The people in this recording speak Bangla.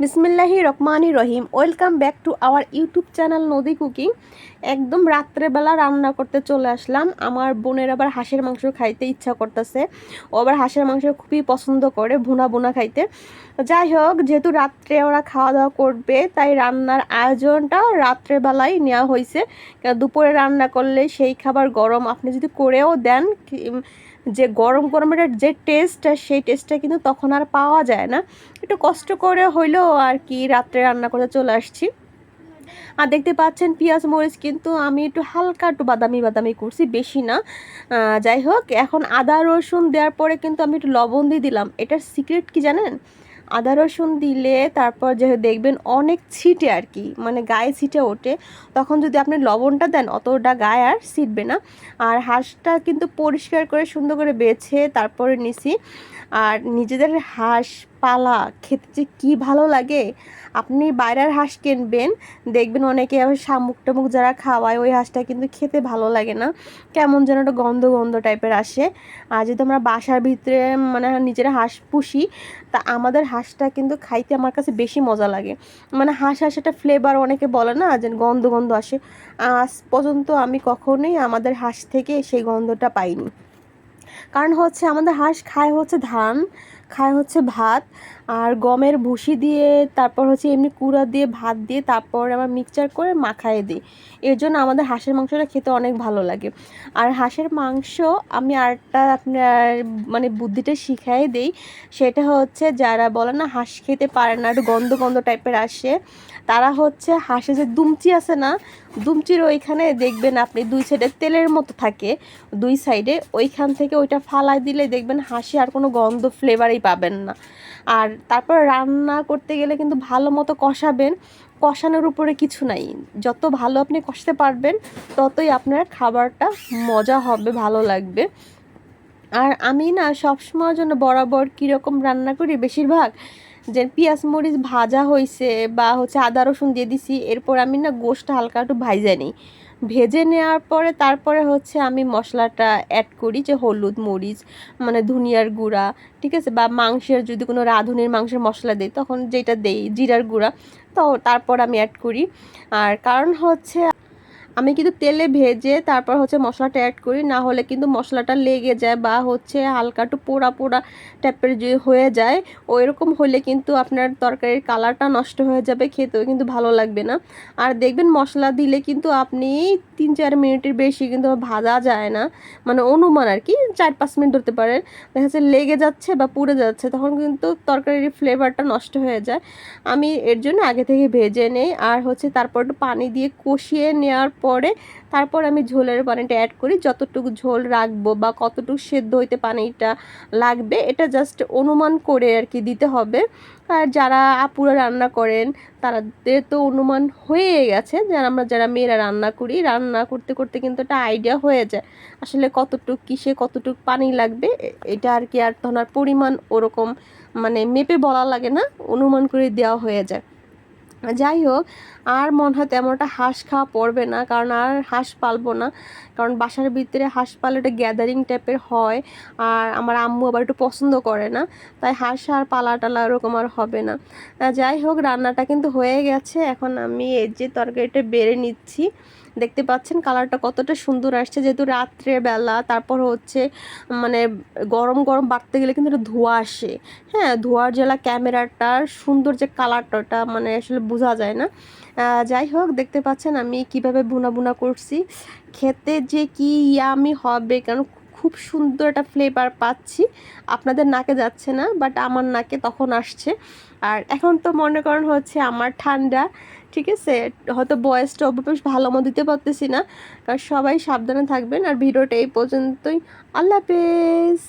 বিসমিল্লাহি রহমানি রহিম। Welcome back to our YouTube channel Nadi cooking. একদম রাত্রেবেলা রান্না করতে চলে আসলাম। আমার বোনের আবার হাঁসের মাংস খাইতে ইচ্ছা করতেছে। ও আবার হাঁসের মাংস খুবই পছন্দ করে, ভুনা ভুনা খাইতে। যাই হোক, যেহেতু রাত্রে ওরা খাওয়া দাওয়া করবে, তাই রান্নার আয়োজনটা রাত্রেবেলাই নেওয়া হয়েছে দুপুরে রান্না করলে সেই খাবার গরম। আপনি যদি করেও দেন যে গরম গরমের যে টেস্টটা সেই টেস্টটা কিন্তু তখন আর পাওয়া যায় না। একটু কষ্ট করে হইলেও আর কি রাত্রে রান্না করে চলে আসছি। আর দেখতে পাচ্ছেন পেঁয়াজ, মরিচ কিন্তু আমি একটু হালকা একটু বাদামি বাদামি করছি, বেশি না। যাই হোক, এখন আদা, রসুন দেওয়ার পরে কিন্তু আমি একটু লবণ দিয়ে দিলাম। এটার সিক্রেট কি জানেন? আদা রসুন দিলে তারপর যে দেখবেন অনেক ছিটে আর কি মানে গায়ে ছিটে ওঠে। তখন যদি আপনি লবণটা দেন, অতটা গায়ে আর ছিটবে না। আর হাঁসটা কিন্তু পরিষ্কার করে সুন্দর করে বেছে তারপরে নিছি। আর নিজেদের হাঁস পালা খেতে যে কী ভালো লাগে, আপনি বাইরের হাঁস কিনবেন, দেখবেন অনেকে শামুক টামুক যারা খাওয়ায়, ওই হাঁসটা কিন্তু খেতে ভালো লাগে না। কেমন যেন একটা গন্ধ গন্ধ টাইপের আসে। আর যদি আমরা বাসার ভিতরে মানে নিজেরা হাঁস পুষি, তা আমাদের হাঁসটা কিন্তু খাইতে আমার কাছে বেশি মজা লাগে। মানে হাঁস হাঁস একটা ফ্লেভার অনেকে বলে না, যে গন্ধ গন্ধ আসে। আজ পর্যন্ত আমি কখনোই আমাদের হাঁস থেকে সেই গন্ধটা পাইনি। কারণ হচ্ছে আমাদের হাঁস খায় হচ্ছে ধান খায় হচ্ছে ভাত আর গমের ভুসি দিয়ে, তারপর হচ্ছে এমনি কুড়া দিয়ে, ভাত দিয়ে, তারপর আবার মিক্সচার করে মাখায় দিই। এর জন্য আমাদের হাঁসের মাংসটা খেতে অনেক ভালো লাগে। আর হাঁসের মাংস আমি আরেকটা আপনার মানে বুদ্ধিটা শিখাই দিই, সেটা হচ্ছে যারা বলে না হাঁস খেতে পারে না, একটু গন্ধ গন্ধ টাইপের আসে, তারা হচ্ছে হাঁসে যে দুমচি আছে না, দুমচির ওইখানে দেখবেন আপনি দুই সাইডে তেলের মতো থাকে, দুই সাইডে ওইখান থেকে ওইটা ফালাই দিলে দেখবেন হাঁসে আর কোনো গন্ধ ফ্লেভারই পাবেন না। আর তারপর রান্না করতে গেলে কিন্তু ভালো মতো কষাবেন। কষানোর উপরে কিছু নাই। যত ভালো আপনি কষতে পারবেন, ততই আপনার খাবারটা মজা হবে, ভালো লাগবে। আর আমি না সবসময়ের জন্য বরাবর কীরকম রান্না করি বেশিরভাগ যে পেঁয়াজ মরিচ ভাজা হয়েছে বা হচ্ছে আদা রসুন দিয়ে দিছি, এরপর আমি না গোষ্ঠটা হালকা একটু ভাইজা নিই। ভেজে নেওয়ার পরে তারপরে হচ্ছে আমি মশলাটা অ্যাড করি যে হলুদ, মরিচ মানে ধনিয়ার গুঁড়া, ঠিক আছে? বা মাংসের যদি কোনো রাঁধুনির মাংসের মশলা দিই, তখন যেটা দেই, জিরার গুঁড়া, তো তারপর আমি অ্যাড করি। আর কারণ হচ্ছে আমি কিন্তু তেলে ভেজে তারপর হচ্ছে মশলাটা অ্যাড করি, না হলে কিন্তু মশলাটা লেগে যায় বা হচ্ছে হালকা একটু পোড়া পোড়া টাইপের যে হয়ে যায় ওই রকম হলে কিন্তু আপনার তরকারির কালারটা নষ্ট হয়ে যাবে, খেতেও কিন্তু ভালো লাগবে না। আর দেখবেন মশলা দিলে কিন্তু আপনি তিন চার মিনিটের বেশি কিন্তু ভাজা যায় না মানে অনুমান আর কি, চার পাঁচ মিনিট ধরতে পারেন। দেখা যাচ্ছে লেগে যাচ্ছে বা পুড়ে যাচ্ছে, তখন কিন্তু তরকারির ফ্লেভারটা নষ্ট হয়ে যায়। আমি এর জন্য আগে থেকে ভেজে নেই, আর হচ্ছে তারপর একটু পানি দিয়ে কষিয়ে নেওয়ার পরে তারপর আমি ঝোলের পানিটা অ্যাড করি। যতটুকু ঝোল রাখব বা কতটুকু সেদ্ধ হইতে পানিটা লাগবে, এটা জাস্ট অনুমান করে আর কি দিতে হবে। আর যারা আপুরা রান্না করেন, তাদের তো অনুমান হয়ে গেছে যে আমরা যারা মেয়েরা রান্না করি, রান্না করতে করতে কিন্তু একটা আইডিয়া হয়ে যায়। আসলে কতটুক কিসে কতটুক পানি লাগবে এটা আর কি আর তখন পরিমাণ ওরকম মানে মেপে বলা লাগে না, অনুমান করে দেওয়া হয়ে যায়। যাই হোক আর মনে হয় তেমনটা হাঁস খাওয়া পড়বে না, কারণ আর হাঁস পালবো না। কারণ বাসার ভিতরে হাঁস পালে ওটা গ্যাদারিং টাইপের হয়, আর আমার আম্মু আবার একটু পছন্দ করে না, তাই হাঁস আর পালা টালা ওরকম আর হবে না। যাই হোক রান্নাটা কিন্তু হয়ে গেছে, এখন আমি এই যে তরকারিটা বেড়ে নিচ্ছি। দেখতে পাচ্ছেন কালারটা কতটা সুন্দর আসছে। যেহেতু রাত্রে বেলা, তারপর হচ্ছে মানে গরম গরম বাড়তে গেলে কিন্তু ধোঁয়া আসে। হ্যাঁ ধোঁয়ার জেলা ক্যামেরাটার সুন্দর যে কালারটা ওটা মানে আসলে বোঝা যায় না। যাই হোক, দেখতে পাচ্ছেন আমি কীভাবে বুনা বুনা করছি। খেতে যে কি ইয়ামি হবে, কারণ খুব সুন্দর একটা ফ্লেভার পাচ্ছি। আপনাদের নাকে যাচ্ছে না বাট আমার নাকে তখন আসছে। আর এখন তো মনে করেন হচ্ছে আমার ঠান্ডা। ঠিক আছে? হয়তো বয়সটা অবশ্য ভালো মতো দিতে পারতেছি না। কারণ সবাই সাবধানে থাকবেন। আর ভিডিওটা এই পর্যন্তই। আল্লাহ হাফেজ!